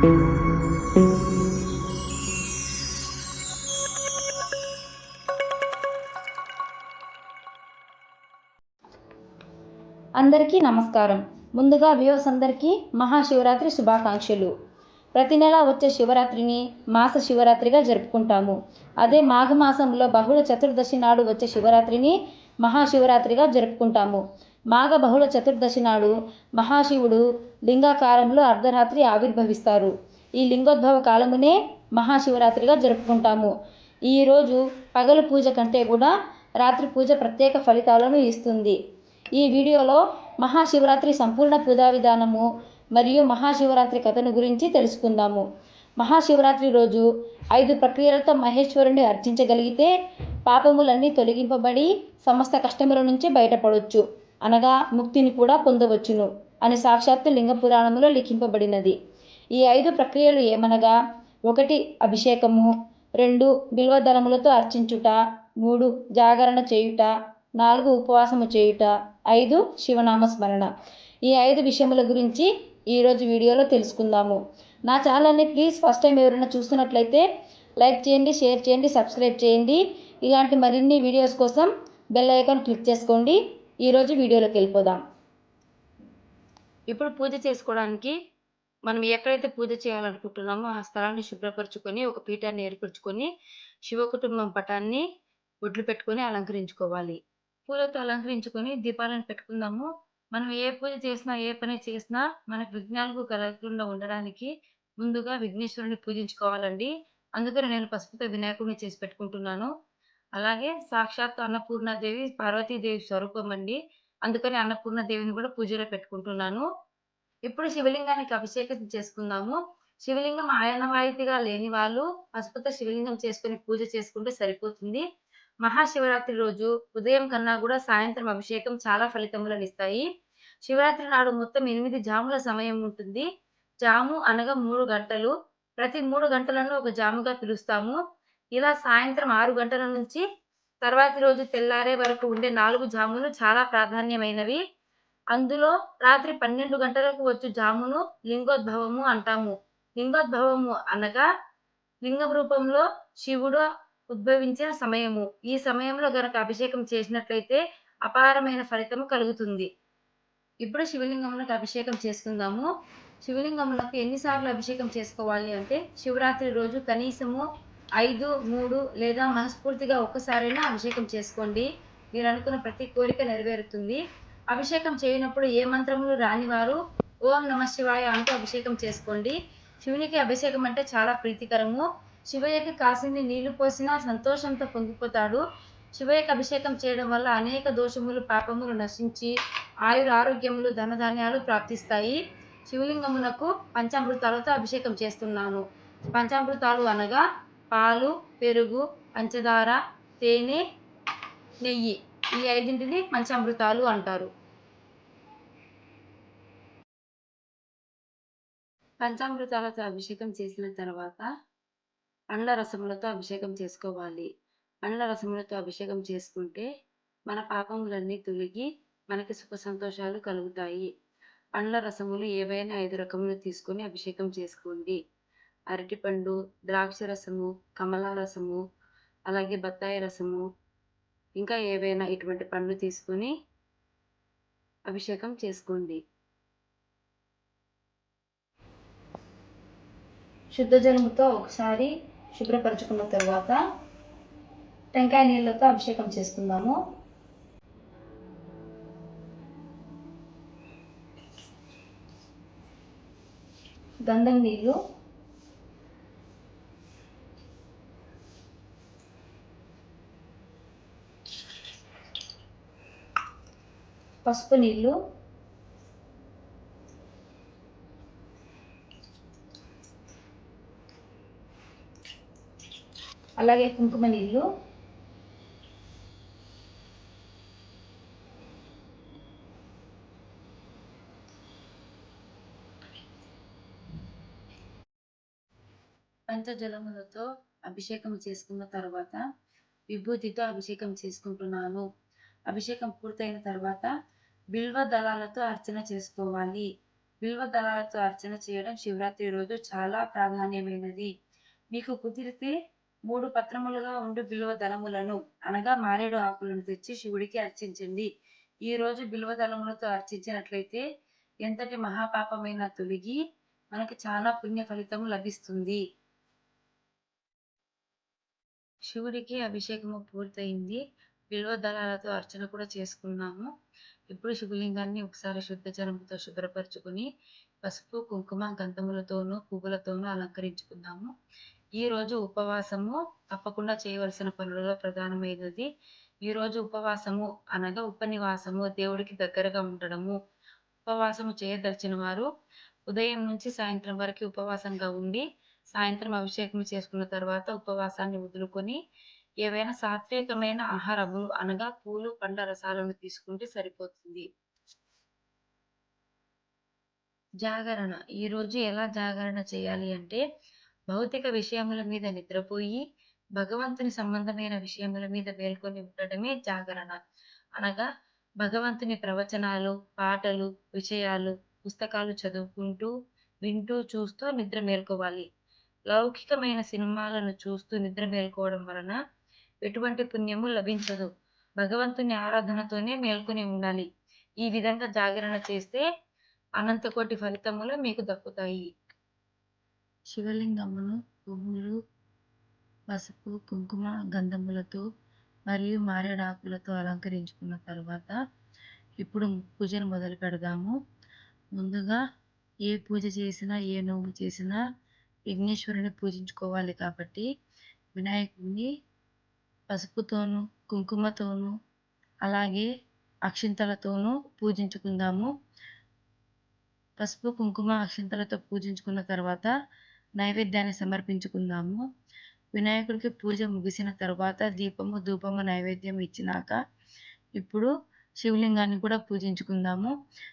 అందరికీ నమస్కారం. ముందుగా వ్యూవర్స్ అందరికీ మహాశివరాత్రి శుభాకాంక్షలు. ప్రతి నెల వచ్చే శివరాత్రిని మాస శివరాత్రిగా జరుపుకుంటాము. అదే మాఘమాసంలో బహుళ చతుర్దశి నాడు వచ్చే శివరాత్రిని మహాశివరాత్రిగా జరుపుకుంటాము. మాఘ బహుళ చతుర్దశి నాడు మహాశివుడు లింగాకారంలో అర్ధరాత్రి ఆవిర్భవిస్తారు. ఈ లింగోద్భవ కాలమునే మహాశివరాత్రిగా జరుపుకుంటాము. ఈరోజు పగలు పూజ కంటే కూడా రాత్రి పూజ ప్రత్యేక ఫలితాలను ఇస్తుంది. ఈ వీడియోలో మహాశివరాత్రి సంపూర్ణ పూజా విధానము మరియు మహాశివరాత్రి కథను గురించి తెలుసుకుందాము. మహాశివరాత్రి రోజు ఐదు ప్రక్రియలతో మహేశ్వరుని అర్చించగలిగితే పాపములన్నీ తొలగింపబడి సమస్త కష్టముల నుంచి బయటపడవచ్చు అనగా ముక్తిని కూడా పొందవచ్చును అని సాక్షాత్తు లింగ పురాణంలో లిఖింపబడినది. ఈ ఐదు ప్రక్రియలు ఏమనగా ఒకటి అభిషేకము రెండు బిల్వదళములతో అర్చించుట మూడు జాగరణ చేయుట నాలుగు ఉపవాసము చేయుట ఐదు శివనామ స్మరణ. ఈ ఐదు విషయముల గురించి ఈరోజు వీడియోలో తెలుసుకుందాము. నా ఛానల్ని ప్లీజ్ ఫస్ట్ టైం ఎవరైనా చూస్తున్నట్లయితే లైక్ చేయండి షేర్ చేయండి సబ్స్క్రైబ్ చేయండి. ఇలాంటి మరిన్ని వీడియోస్ కోసం బెల్ ఐకాన్ క్లిక్ చేసుకోండి. ఈరోజు వీడియోలోకి వెళ్ళిపోదాం. ఇప్పుడు పూజ చేసుకోవడానికి మనం ఎక్కడైతే పూజ చేయాలనుకుంటున్నామో ఆ స్థలాన్ని శుభ్రపరచుకొని ఒక పీఠాన్ని ఏర్పరచుకొని శివ కుటుంబం పటాన్ని ఒడ్లు పెట్టుకొని అలంకరించుకోవాలి. పూలతో అలంకరించుకొని దీపాలను పెట్టుకుందాము. మనం ఏ పూజ చేసినా ఏ పని చేసినా మనకు విఘ్నాలకు కలగకుండా ఉండడానికి ముందుగా విఘ్నేశ్వరుని పూజించుకోవాలండి. అందుకని నేను పసుపుతో వినాయకుడిని చేసి పెట్టుకుంటున్నాను. అలాగే సాక్షాత్ అన్నపూర్ణాదేవి పార్వతీదేవి స్వరూపం అండి. అందుకని అన్నపూర్ణాదేవిని కూడా పూజలో పెట్టుకుంటున్నాను. ఇప్పుడు శివలింగానికి అభిషేకం చేసుకుందాము. శివలింగం ఆయనవాయితీగా లేని వాళ్ళు పసుపుతో శివలింగం చేసుకుని పూజ చేసుకుంటే సరిపోతుంది. మహాశివరాత్రి రోజు ఉదయం కన్నా కూడా సాయంత్రం అభిషేకం చాలా ఫలితములను ఇస్తాయి. శివరాత్రి నాడు మొత్తం ఎనిమిది జాముల సమయం ఉంటుంది. జాము అనగా మూడు గంటలు. ప్రతి మూడు గంటలను ఒక జాముగా పిలుస్తాము. ఇలా సాయంత్రం ఆరు గంటల నుంచి తర్వాతి రోజు తెల్లారే వరకు ఉండే నాలుగు జాములు చాలా ప్రాధాన్యమైనవి. అందులో రాత్రి పన్నెండు గంటలకు వచ్చు జామును లింగోద్భవము అంటాము. లింగోద్భవము అనగా లింగం రూపంలో శివుడు ఉద్భవించిన సమయము. ఈ సమయంలో గనక అభిషేకం చేసినట్లయితే అపారమైన ఫలితము కలుగుతుంది. ఇప్పుడు శివలింగములకు అభిషేకం చేసుకుందాము. శివలింగములకు ఎన్నిసార్లు అభిషేకం చేసుకోవాలి అంటే శివరాత్రి రోజు కనీసము ఐదు మూడు లేదా మనస్ఫూర్తిగా ఒక్కసారైనా అభిషేకం చేసుకోండి. మీరు అనుకున్న ప్రతి కోరిక నెరవేరుతుంది. అభిషేకం చేయనప్పుడు ఏ మంత్రములు రానివారు? ఓం నమ శివాయ అంటూ అభిషేకం చేసుకోండి. శివునికి అభిషేకం అంటే చాలా ప్రీతికరము. శివయ్యకి కాసిని నీళ్ళు పోసినా సంతోషంతో పొంగిపోతాడు. శివయ్యకి అభిషేకం చేయడం వల్ల అనేక దోషములు పాపములు నశించి ఆయుర ఆరోగ్యములు ధనధాన్యాలు ప్రాప్తిస్తాయి. శివలింగమునకు పంచామృతాలతో అభిషేకం చేస్తున్నాను. పంచామృతాలు అనగా పాలు పెరుగు పంచదార తేనె నెయ్యి ఈ ఐదింటిని పంచామృతాలు అంటారు. పంచామృతాలతో అభిషేకం చేసిన తర్వాత అండ్ల రసములతో అభిషేకం చేసుకోవాలి. అండ్ల రసములతో అభిషేకం చేసుకుంటే మన పాపములన్నీ తొలగి మనకి సుఖ సంతోషాలు కలుగుతాయి. పండ్ల రసములు ఏవైనా ఐదు రకములు తీసుకొని అభిషేకం చేసుకోండి. అరటిపండు ద్రాక్ష రసము కమలా రసము అలాగే బత్తాయి రసము ఇంకా ఏవైనా ఇటువంటి పండ్లు తీసుకొని అభిషేకం చేసుకోండి. శుద్ధ జలముతో ఒకసారి శుభ్రపరచుకున్న తర్వాత టెంకాయ నీళ్ళతో అభిషేకం చేసుకుందాము. గంధం నీళ్ళు పసుపు నీళ్ళు. అలాగే కుంకుమ నీళ్ళు. పంచజలములతో అభిషేకం చేసుకున్న తర్వాత విభూతితో అభిషేకం చేసుకుంటున్నాను. అభిషేకం పూర్తయిన తర్వాత బిల్వ దళాలతో అర్చన చేసుకోవాలి. బిల్వ దళాలతో అర్చన చేయడం శివరాత్రి రోజు చాలా ప్రాధాన్యమైనది. మీకు కుదిరితే మూడు పత్రములుగా ఉండు బిల్వ దళములను. అనగా మారేడు ఆకులను తెచ్చి శివుడికి అర్చించండి. ఈ రోజు బిల్వ దళములతో అర్చించినట్లయితే ఎంతటి మహాపాపమైన తొలగి మనకి చాలా పుణ్య ఫలితం లభిస్తుంది. శివుడికి అభిషేకము పూర్తయింది. విలువ దళాలతో అర్చన కూడా చేసుకున్నాము. ఇప్పుడు శివలింగాన్ని ఒకసారి శుద్ధ జలంతో శుభ్రపరచుకుని పసుపు కుంకుమ గంధములతోనూ పువ్వులతోనూ అలంకరించుకుందాము ఈ రోజు ఉపవాసము తప్పకుండా చేయవలసిన పనులలో ప్రధానమైనది. ఈ రోజు ఉపవాసము అనగా ఉపనివాసము దేవుడికి దగ్గరగా ఉండడము. ఉపవాసము చేయదలిచిన వారు ఉదయం నుంచి సాయంత్రం వరకు ఉపవాసంగా ఉండి సాయంత్రం అభిషేకం చేసుకున్న తర్వాత ఉపవాసాన్ని వదులుకొని ఏవైనా సాత్వికమైన ఆహారము అనగా పూలు పండ్ల రసాలను తీసుకుంటే సరిపోతుంది. జాగరణ. ఈరోజు ఎలా జాగరణ చేయాలి అంటే భౌతిక విషయముల మీద నిద్రపోయి భగవంతుని సంబంధమైన విషయముల మీద మేల్కొని ఉండడమే జాగరణ. అనగా భగవంతుని ప్రవచనాలు పాటలు విషయాలు పుస్తకాలు చదువుకుంటూ వింటూ చూస్తూ నిద్ర మేల్కోవాలి. లౌకికమైన సినిమాలను చూస్తూ నిద్ర మేల్కోవడం వలన ఎటువంటి పుణ్యము లభించదు. భగవంతుని ఆరాధనతోనే మేల్కొని ఉండాలి. ఈ విధంగా జాగరణ చేస్తే అనంతకోటి ఫలితములు మీకు దక్కుతాయి. శివలింగమును పువ్వులు పసుపు కుంకుమ గంధములతో మరియు మారేడాకులతో అలంకరించుకున్న తర్వాత ఇప్పుడు పూజను మొదలు పెడదాము. ముందుగా ఏ పూజ చేసినా ఏ నోము చేసినా విఘ్నేశ్వరుని పూజించుకోవాలి కాబట్టి వినాయకుడిని పసుపుతోనూ కుంకుమతోనూ అలాగే అక్షింతలతోనూ పూజించుకుందాము. పసుపు కుంకుమ అక్షింతలతో పూజించుకున్న తర్వాత నైవేద్యాన్ని సమర్పించుకుందాము. వినాయకుడికి పూజ ముగిసిన తర్వాత దీపము ధూపము నైవేద్యం ఇచ్చినాక ఇప్పుడు శివలింగాన్ని కూడా పూజించుకుందాము.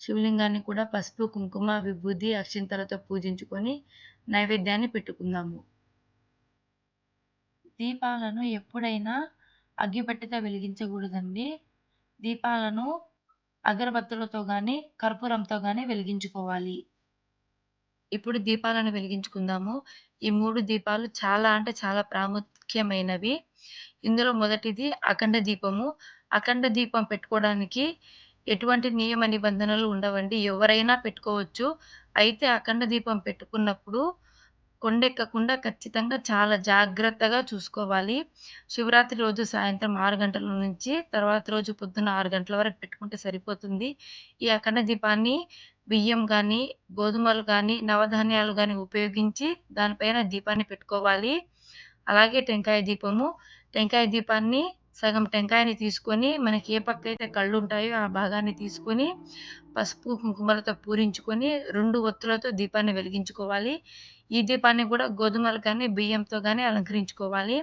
శివలింగాన్ని కూడా పసుపు కుంకుమ విభూది అక్షింతలతో పూజించుకొని నైవేద్యాన్ని పెట్టుకుందాము. దీపాలను ఎప్పుడైనా అగ్గిపెట్టెతో వెలిగించకూడదండి. దీపాలను అగరబత్తులతో కానీ కర్పూరంతో కానీ వెలిగించుకోవాలి. ఇప్పుడు దీపాలను వెలిగించుకుందాము. ఈ మూడు దీపాలు చాలా అంటే చాలా ప్రాముఖ్యమైనవి. ఇందులో మొదటిది అఖండ దీపము. అఖండ దీపం పెట్టుకోవడానికి ఎటువంటి నియమ నిబంధనలు ఉండవండి. ఎవరైనా పెట్టుకోవచ్చు. అయితే అఖండ దీపం పెట్టుకున్నప్పుడు కొండెక్కకుండా ఖచ్చితంగా చాలా జాగ్రత్తగా చూసుకోవాలి. శివరాత్రి రోజు సాయంత్రం ఆరు గంటల నుంచి తర్వాత రోజు పొద్దున్న ఆరు గంటల వరకు పెట్టుకుంటే సరిపోతుంది. ఈ అఖండ దీపాన్ని బియ్యం కానీ గోధుమలు కానీ నవధాన్యాలు కానీ ఉపయోగించి దానిపైన దీపాన్ని పెట్టుకోవాలి. అలాగే టెంకాయ దీపము. టెంకాయ దీపాన్ని సగం టెంకాయని తీసుకొని మనకి ఏ పక్క అయితే కళ్ళు ఉంటాయో ఆ భాగాన్ని తీసుకొని పసుపు కుంకుమలతో పూరించుకొని రెండు ఒత్తులతో దీపాన్ని వెలిగించుకోవాలి. ఈ దీపాన్ని కూడా గోధుమలు కానీ బియ్యంతో కానీ అలంకరించుకోవాలి.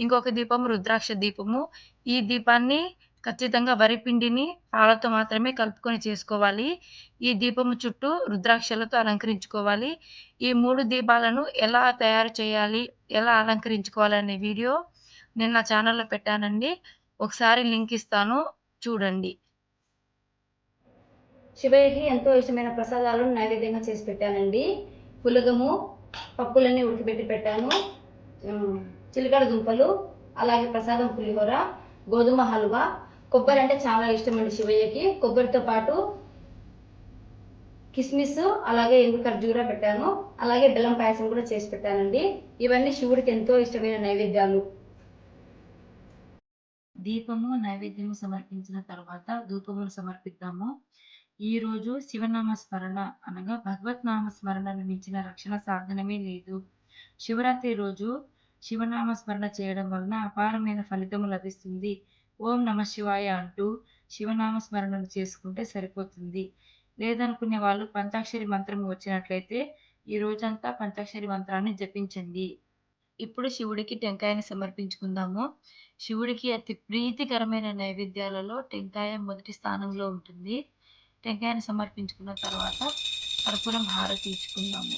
ఇంకొక దీపం రుద్రాక్ష దీపము. ఈ దీపాన్ని ఖచ్చితంగా వరిపిండిని పాలతో మాత్రమే కలుపుకొని చేసుకోవాలి. ఈ దీపము చుట్టూ రుద్రాక్షలతో అలంకరించుకోవాలి. ఈ మూడు దీపాలను ఎలా తయారు చేయాలి ఎలా అలంకరించుకోవాలనే వీడియో నేను నా ఛానల్లో పెట్టానండి. ఒకసారి లింక్ ఇస్తాను. చూడండి. శివయ్యకి ఎంతో ఇష్టమైన ప్రసాదాలను నైవేద్యంగా చేసి పెట్టానండి. పులగము పప్పులన్నీ ఉడికిపెట్టి పెట్టాను. చిలకడ దుంపలు అలాగే ప్రసాదం పులిహోర గోధుమ హల్వా. కొబ్బరి అంటే చాలా ఇష్టం అండి శివయ్యకి. కొబ్బరితో పాటు కిస్మిస్ అలాగే ఎండు ఖర్జూర పెట్టాను. అలాగే బెల్లం పాయసం కూడా చేసి పెట్టానండి. ఇవన్నీ శివుడికి ఎంతో ఇష్టమైన నైవేద్యాలు. దీపము నైవేద్యము సమర్పించిన తర్వాత ధూపమును సమర్పిద్దాము. ఈ రోజు శివనామ స్మరణ అనగా భగవత్ నామ స్మరణను మించిన రక్షణ సాధనమే లేదు. శివరాత్రి రోజు శివనామ స్మరణ చేయడం వలన అపారమైన ఫలితము లభిస్తుంది. ఓం నమ శివాయ అంటూ శివనామ స్మరణను చేసుకుంటే సరిపోతుంది. లేదనుకునే వాళ్ళు పంచాక్షరి మంత్రం వచ్చినట్లయితే ఈ రోజంతా పంచాక్షరి మంత్రాన్ని జపించండి. ఇప్పుడు శివుడికి టెంకాయని సమర్పించుకుందాము. శివుడికి అతి ప్రీతికరమైన నైవేద్యాలలో టెంకాయ మొదటి స్థానంలో ఉంటుంది. టెంకాయను సమర్పించుకున్న తర్వాత కర్పూరం హారతి ఇచ్చుకుందాము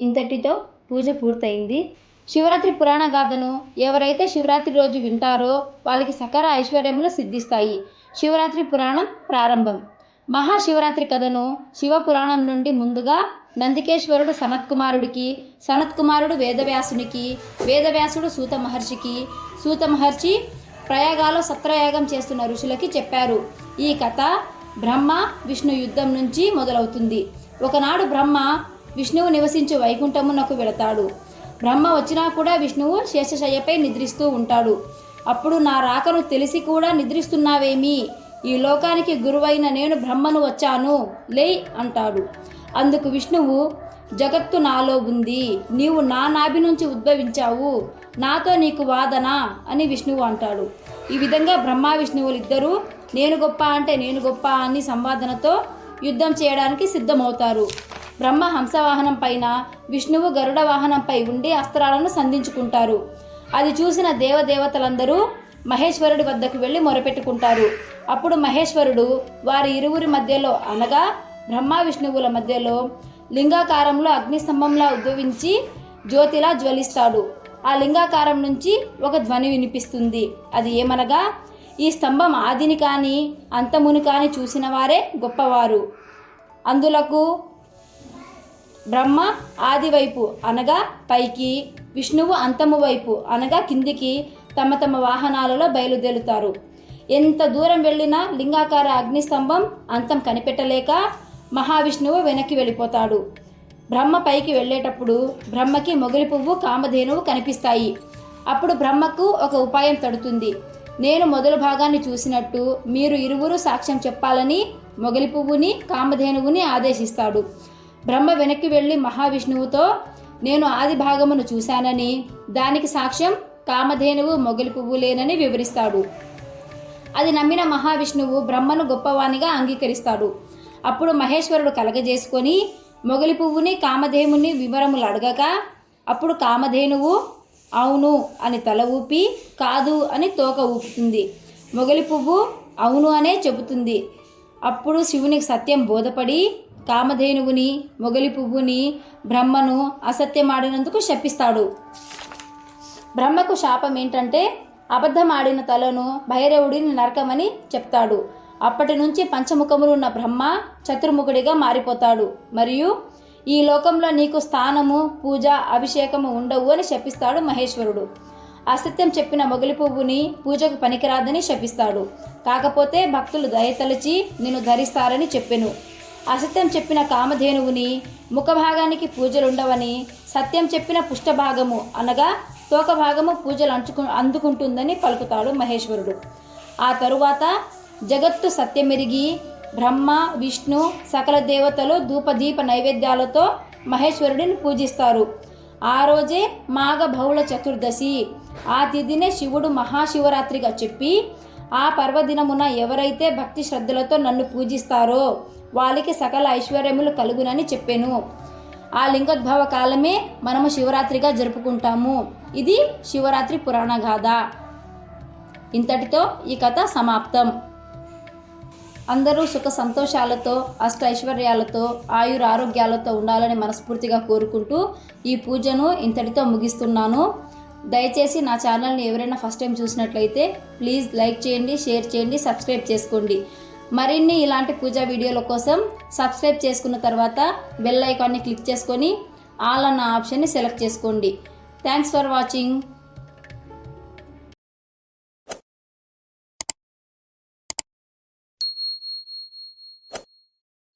ఇంతటితో పూజ పూర్తయింది. శివరాత్రి పురాణ గాథను ఎవరైతే శివరాత్రి రోజు వింటారో వాళ్ళకి సకల ఐశ్వర్యములు సిద్ధిస్తాయి. శివరాత్రి పురాణం ప్రారంభం. మహాశివరాత్రి కథను శివపురాణం నుండి ముందుగా నందికేశ్వరుడు సనత్కుమారుడికి సనత్కుమారుడు వేదవ్యాసునికి వేదవ్యాసుడు సూత మహర్షికి సూత మహర్షి ప్రయాగాలో సత్రయాగం చేస్తున్న ఋషులకి చెప్పారు. ఈ కథ బ్రహ్మ విష్ణు యుద్ధం నుంచి మొదలవుతుంది. ఒకనాడు బ్రహ్మ విష్ణువు నివసించే వైకుంఠమునకు వెళతాడు. బ్రహ్మ వచ్చినా కూడా విష్ణువు శేషశయ్యపై నిద్రిస్తూ ఉంటాడు. అప్పుడు నా రాకను తెలిసి కూడా నిద్రిస్తున్నావేమి? ఈ లోకానికి గురువైన నేను బ్రహ్మను వచ్చాను. లే అంటాడు. అందుకు విష్ణువు జగత్తు నాలో ఉంది. నీవు నా నాభి నుంచి ఉద్భవించావు. నాతో నీకు వాదన అని విష్ణువు అంటాడు. ఈ విధంగా బ్రహ్మ విష్ణువులు ఇద్దరూ నేను గొప్ప అంటే నేను గొప్ప అని సంవాదనతో యుద్ధం చేయడానికి సిద్ధమవుతారు. బ్రహ్మ హంసవాహనం పైన విష్ణువు గరుడ వాహనంపై ఉండి అస్త్రాలను సంధించుకుంటారు. అది చూసిన దేవదేవతలందరూ మహేశ్వరుడి వద్దకు వెళ్ళి మొరపెట్టుకుంటారు. అప్పుడు మహేశ్వరుడు వారి ఇరువురి మధ్యలో అనగా బ్రహ్మ విష్ణువుల మధ్యలో లింగాకారంలో అగ్నిస్తంభంలా ఉద్భవించి జ్యోతిలా జ్వలిస్తాడు. ఆ లింగాకారం నుంచి ఒక ధ్వని వినిపిస్తుంది. అది ఏమనగా ఈ స్తంభం ఆదిని కానీ అంతముని కానీ చూసిన వారే గొప్పవారు. అందులకు బ్రహ్మ ఆదివైపు అనగా పైకి విష్ణువు అంతము వైపు అనగా కిందికి తమ తమ వాహనాలలో బయలుదేరుతారు. ఎంత దూరం వెళ్ళినా లింగాకార అగ్నిస్తంభం అంతం కనిపెట్టలేక మహావిష్ణువు వెనక్కి వెళ్ళిపోతాడు. బ్రహ్మ పైకి వెళ్ళేటప్పుడు బ్రహ్మకి మొగలి పువ్వు కామధేనువు కనిపిస్తాయి. అప్పుడు బ్రహ్మకు ఒక ఉపాయం తడుతుంది. నేను మొదలు భాగాన్ని చూసినట్టు మీరు ఇరువురు సాక్ష్యం చెప్పాలని మొగలి పువ్వుని కామధేనువుని ఆదేశిస్తాడు. బ్రహ్మ వెనక్కి వెళ్ళి మహావిష్ణువుతో నేను ఆది భాగమును చూశానని దానికి సాక్ష్యం కామధేనువు మొగలి పువ్వులేనని వివరిస్తాడు. అది నమ్మిన మహావిష్ణువు బ్రహ్మను గొప్పవానిగా అంగీకరిస్తాడు. అప్పుడు మహేశ్వరుడు కలగజేసుకొని మొగలి పువ్వుని కామధేముని వివరములు అడగక అప్పుడు కామధేనువు అవును అని తల ఊపి కాదు అని తోక ఊపుతుంది. మొగలి పువ్వు అవును అనే చెబుతుంది. అప్పుడు శివునికి సత్యం బోధపడి కామధేనువుని మొగలి పువ్వుని బ్రహ్మను అసత్యమాడినందుకు శపిస్తాడు. బ్రహ్మకు శాపం ఏంటంటే అబద్ధమాడిన తలను భైరవుడిని నరకమని చెప్తాడు. అప్పటి నుంచి పంచముఖములు ఉన్న బ్రహ్మ చతుర్ముఖుడిగా మారిపోతాడు. మరియు ఈ లోకంలో నీకు స్థానము పూజ అభిషేకము ఉండవు అని శపిస్తాడు మహేశ్వరుడు. అసత్యం చెప్పిన మొగలి పువ్వుని పూజకు పనికిరాదని శపిస్తాడు. కాకపోతే భక్తులు దయతలచి నిన్ను ధరిస్తారని చెప్పెను. అసత్యం చెప్పిన కామధేనువుని ముఖభాగానికి పూజలుండవని సత్యం చెప్పిన పుష్టభాగము అనగా తోక భాగము పూజలు అంచుకు అందుకుంటుందని పలుకుతాడు మహేశ్వరుడు. ఆ తరువాత జగత్తు సత్యమెరిగి బ్రహ్మ విష్ణు సకల దేవతలు ధూపదీప నైవేద్యాలతో మహేశ్వరుడిని పూజిస్తారు. ఆ రోజే మాఘ బహుళ చతుర్దశి. ఆ తిథినే శివుడు మహాశివరాత్రిగా చెప్పి ఆ పర్వదినమున ఎవరైతే భక్తి శ్రద్ధలతో నన్ను పూజిస్తారో వాళ్ళకి సకల ఐశ్వర్యములు కలుగునని చెప్పాను. ఆ లింగోద్భవ కాలమే మనము శివరాత్రిగా జరుపుకుంటాము. ఇది శివరాత్రి పురాణ గాథ. ఇంతటితో ఈ కథ సమాప్తం. అందరూ సుఖ సంతోషాలతో అష్ట ఐశ్వర్యాలతో ఆయుర ఆరోగ్యాలతో ఉండాలని మనస్ఫూర్తిగా కోరుకుంటూ ఈ పూజను ఇంతటితో ముగిస్తున్నాను. దయచేసి నా ఛానల్ని ఎవరైనా ఫస్ట్ టైం చూసినట్లయితే ప్లీజ్ లైక్ చేయండి షేర్ చేయండి సబ్స్క్రైబ్ చేసుకోండి. మరిన్ని ఇలాంటి పూజా వీడియోల కోసం సబ్స్క్రైబ్ చేసుకున్న తర్వాత బెల్ ఐకాన్ని క్లిక్ చేసుకొని ఆల్ అన్న ఆప్షన్ని సెలెక్ట్ చేసుకోండి. Thanks for watching